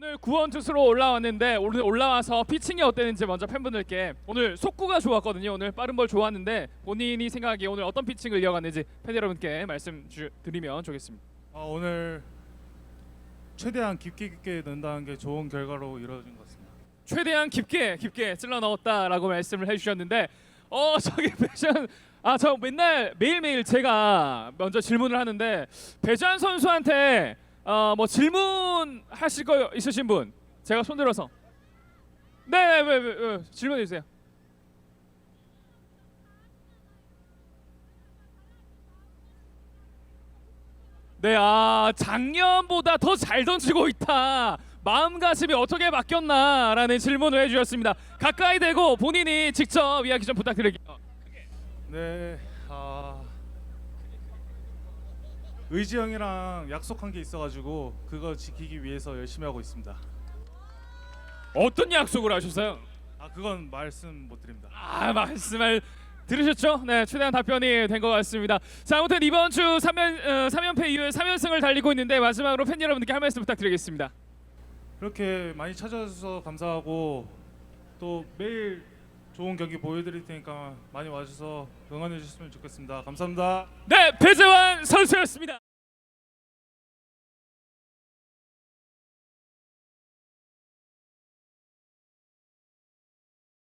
오늘 구원 투수로 올라왔는데 오늘 올라와서 피칭이 어땠는지 먼저 팬분들께 오늘 속구가 좋았거든요. 오늘 빠른 볼 좋았는데 본인이 생각하기에 오늘 어떤 피칭을 이어갔는지 팬 여러분께 말씀 주, 드리면 좋겠습니다. 아, 오늘 최대한 깊게 깊게 넣는다는 게 좋은 결과로 이루어진 것 같습니다. 최대한 깊게 깊게 찔러 넣었다라고 말씀을 해주셨는데 어 저기 배전 아저 맨날 매일매일 제가 먼저 질문을 하는데 배전 선수한테 어 뭐 질문 하실 거 있으신 분 제가 손 들어서 네네 왜, 왜, 왜, 질문해 주세요. 네, 아 작년보다 더 잘 던지고 있다. 마음가짐이 어떻게 바뀌었나라는 질문을 해주셨습니다. 가까이 대고 본인이 직접 이야기 좀 부탁드릴게요. 네, 아 의지 형이랑 약속한 게 있어가지고 그거 지키기 위해서 열심히 하고 있습니다. 어떤 약속을 하셨어요? 아 그건 말씀 못 드립니다. 아 말씀을 들으셨죠? 네, 최대한 답변이 된 것 같습니다. 자, 아무튼 이번 주 3연 어, 3연패 이후에 3연승을 달리고 있는데 마지막으로 팬 여러분들께 한 말씀 부탁드리겠습니다. 이렇게 많이 찾아주셔서 감사하고 또 매일 좋은 경기 보여드릴 테니까 많이 와주셔서 응원해 주셨으면 좋겠습니다. 감사합니다. 네, 배재환 선수.